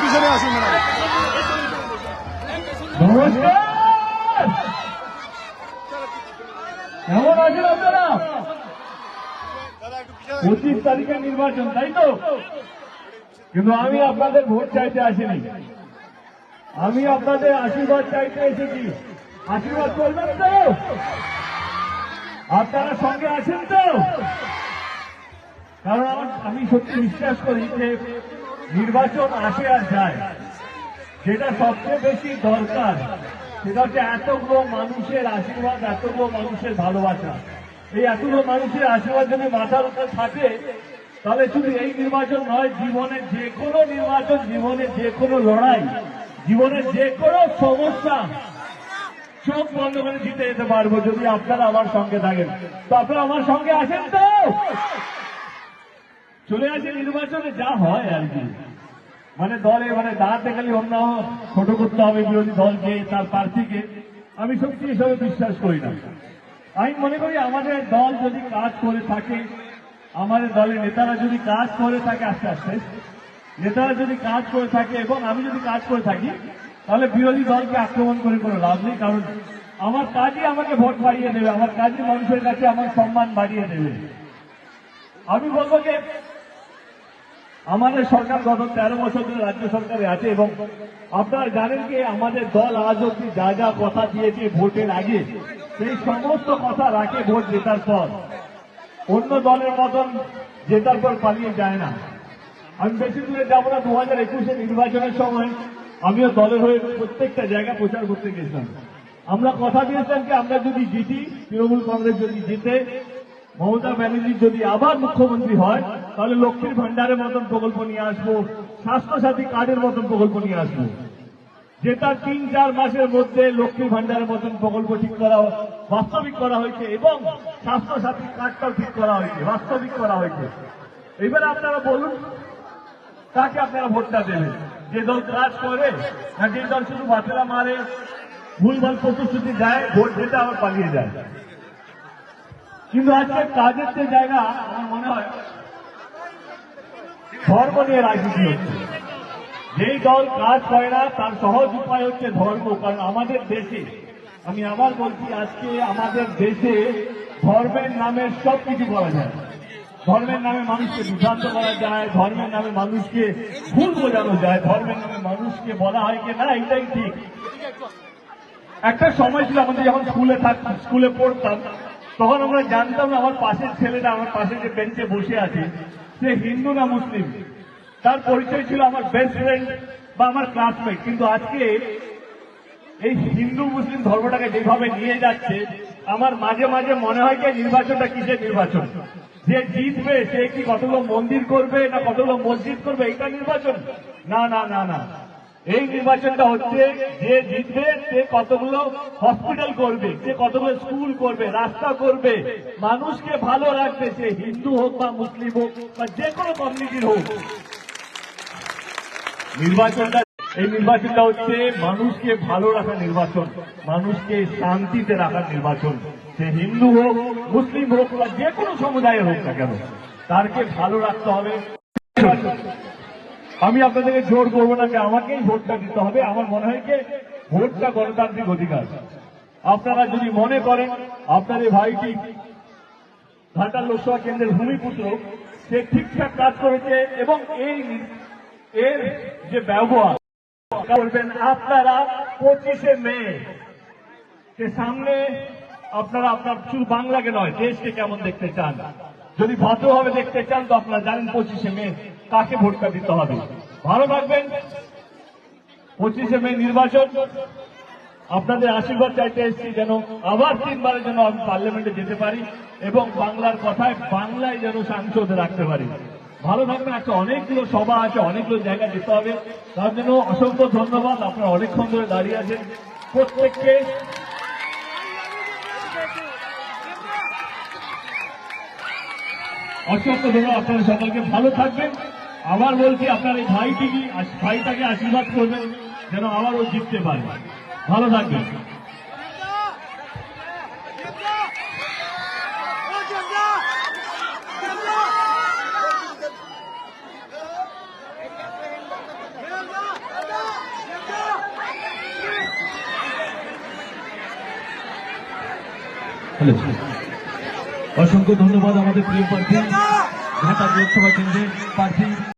পিছনে আসুন কেমন আছেন আপনারা? পঁচিশ তারিখে নির্বাচন তাই তো? কিন্তু আমি আপনাদের ভোট চাইতে আসিনি। আমি আপনাদের আশীর্বাদ চাইতে এসেছি। আশীর্বাদ করবেন তো? আপনারা সঙ্গে আছেন তো? আমি সত্যি বিশ্বাস করি যে নির্বাচন আসে আর যায়। যেটা সবচেয়ে বেশি দরকার, সেটা হচ্ছে এতগুলো মানুষের আশীর্বাদ, এতগুলো মানুষের ভালোবাসা। এই এতগুলো মানুষের আশীর্বাদ যদি মাথার উপর থাকে, তাহলে শুধু এই নির্বাচন নয়, জীবনের যে কোনো নির্বাচন জীবনে যে কোনো লড়াই, জীবনের যে কোনো সমস্যা, সব বন্ধ করে জিতে যেতে পারব যদি আপনারা আমার সঙ্গে থাকেন। তো আপনারা আমার সঙ্গে আসেন তো? চলে আসে নির্বাচনে, যা হয় আর কি। মানে দলে মানে দাঁড়াতে গেলে অন্য ছোট করতে হবে, বিরোধী দলকে, তার প্রার্থীকে। আমি সত্যি এসবে বিশ্বাস করি না। আমি মনে করি আমাদের দল যদি কাজ করে থাকে, আমাদের দলের নেতারা যদি কাজ করে থাকে, আস্তে আস্তে, নেতারা যদি কাজ করে থাকে এবং আমি যদি কাজ করে থাকি, তাহলে বিরোধী দলকে আক্রমণ করে কোনো লাভ নেই, কারণ আমার কাজই আমাকে ভোট বাড়িয়ে দেবে, আমার কাজই মানুষের কাছে আমার সম্মান বাড়িয়ে দেবে। আমি বলব যে আমাদের সরকার গত তেরো বছর ধরে রাজ্য সরকারে আছে এবং আপনারা জানেন যে আমাদের দল আজ অব্দি যা যা কথা দিয়েছে ভোটের আগে, সেই সমস্ত কথা রাখে ভোট জেতার পর। অন্য দলের মতন জেতার পর পালিয়ে যায় না। আমি বেশি দূরে যাব না দু হাজার একুশে নির্বাচনের সময় আমিও দলের হয়ে প্রত্যেকটা জায়গা প্রচার করতে গেছিলাম। আমরা কথা দিয়েছিলাম যে আমরা যদি জিতি, তৃণমূল কংগ্রেস যদি জিতে, মমতা ব্যানার্জি যদি আবার মুখ্যমন্ত্রী হয় তাহলে লক্ষ্মীর ভান্ডারের মতন প্রকল্প নিয়ে আসব, স্বাস্থ্যসাথী কার্ডের মতন প্রকল্প নিয়ে আসব। যেটা তিন, চার মাসের মধ্যে লক্ষ্মী ভান্ডারের মতন প্রকল্প ঠিক করা বাস্তবিক করা হয়েছে এবং স্বাস্থ্যসাথী কার্ডটাও ঠিক করা হয়েছে, বাস্তবিক করা হয়েছে। এবার আপনারা বলুন তাকে আপনারা ভোটটা দেবেন? যে দল কাজ করে না যে দল শুধু বাচ্চারা মারে? ভুলভাল প্রতিশ্রুতি দেয়, ভোট যেটা আবার পালিয়ে যায়। কিন্তু আজকে কাজের যে জায়গা, আমার মনে হয় ধর্ম নিয়ে রাজনীতি হচ্ছে? যেই দল কাজ করে না, তার সহজ উপায় হচ্ছে ধর্ম, কারণ আমাদের দেশে, আমি আবার বলছি, আজকে আমাদের দেশে ধর্মের নামে সব কিছু করা যায়। ধর্মের নামে মানুষকে বিভ্রান্ত করা যায়, ধর্মের নামে মানুষকে ভুল বোঝানো যায়, ধর্মের নামে মানুষকে বলা হয় কি না, এটাই ঠিক। একটা সময় ছিল আমাদের যখন স্কুলে থাকতাম স্কুলে পড়তাম, তখন আমরা জানতাম না, আমার পাশের ছেলেটা আমার পাশে যে বেঞ্চে বসে আছে সে হিন্দু না মুসলিম, তার পরিচয় ছিল আমার বেস্ট ফ্রেন্ড বা আমার ক্লাসমেট কিন্তু আজকে এই হিন্দু মুসলিম ধর্মটাকে যেভাবে নিয়ে যাচ্ছে, আমার মাঝে মাঝে মনে হয় যে নির্বাচনটা কিসের নির্বাচন? যে জিতবে, সে কি কতগুলো মন্দির করবে না কতগুলো মসজিদ করবে, এইটা নির্বাচন? না না না না। এই নির্বাচনটা হচ্ছে যে জিতবে, সে কতগুলো হসপিটাল করবে, সে কতগুলো স্কুল করবে, রাস্তা করবে। মানুষকে ভালো রাখবে, সে হিন্দু হোক বা মুসলিম হোক বা যে কোনো কমিউনিটির হোক। নির্বাচনটা, এই নির্বাচনটা হচ্ছে মানুষকে ভালো রাখার নির্বাচন, মানুষকে শান্তিতে রাখার নির্বাচন। সে হিন্দু হোক, মুসলিম হোক বা যে কোনো সমুদায়ের হোক না কেন, তারকে ভালো রাখতে হবে। আমি আপনাদেরকে জোর করব না যে আমাকেই ভোটটা দিতে হবে। আমার মনে হয় যে ভোটটা গণতান্ত্রিক অধিকার। আপনারা যদি মনে করেন, আপনার এই ভাইটি ঘাটাল লোকসভা কেন্দ্রের ভূমিপুত্র, সে ঠিকঠাক কাজ করেছে এবং এই এর যে ব্যবহার করবেন আপনারা পঁচিশে মে। যে সামনে আপনারা আপনার শুধু বাংলাকে নয়, দেশকে কেমন দেখতে চান? যদি ভদ্রভাবে দেখতে চান, তো আপনারা জানেন পঁচিশে মে কাকে ভোটটা দিতে হবে? ভালো থাকবেন। পঁচিশে মে নির্বাচন। আপনাদের আশীর্বাদ চাইতে এসেছি যেন আবার তিনবারের জন্য আমি পার্লামেন্টে যেতে পারি এবং বাংলার কথায় বাংলায় যেন সাংসদ রাখতে পারি। ভালো থাকবেন। একটা অনেকগুলো সভা আছে, অনেকগুলো জায়গা যেতে হবে। তার জন্য অসংখ্য ধন্যবাদ। আপনারা অনেকক্ষণ ধরে দাঁড়িয়ে আছেন। প্রত্যেককে অসংখ্য ধন্যবাদ আপনারা সকলকে। ভালো থাকবেন। আবার বলছি, আপনার এই ভাইটিকে ভাইটাকে আশীর্বাদ করবেন, যেন আবার ও জিততে পারে। ভালো থাকবেন। অসংখ্য ধন্যবাদ আমাদের প্রিয় প্রার্থী। ঘাটা লোকসভা কেন্দ্রের প্রার্থী।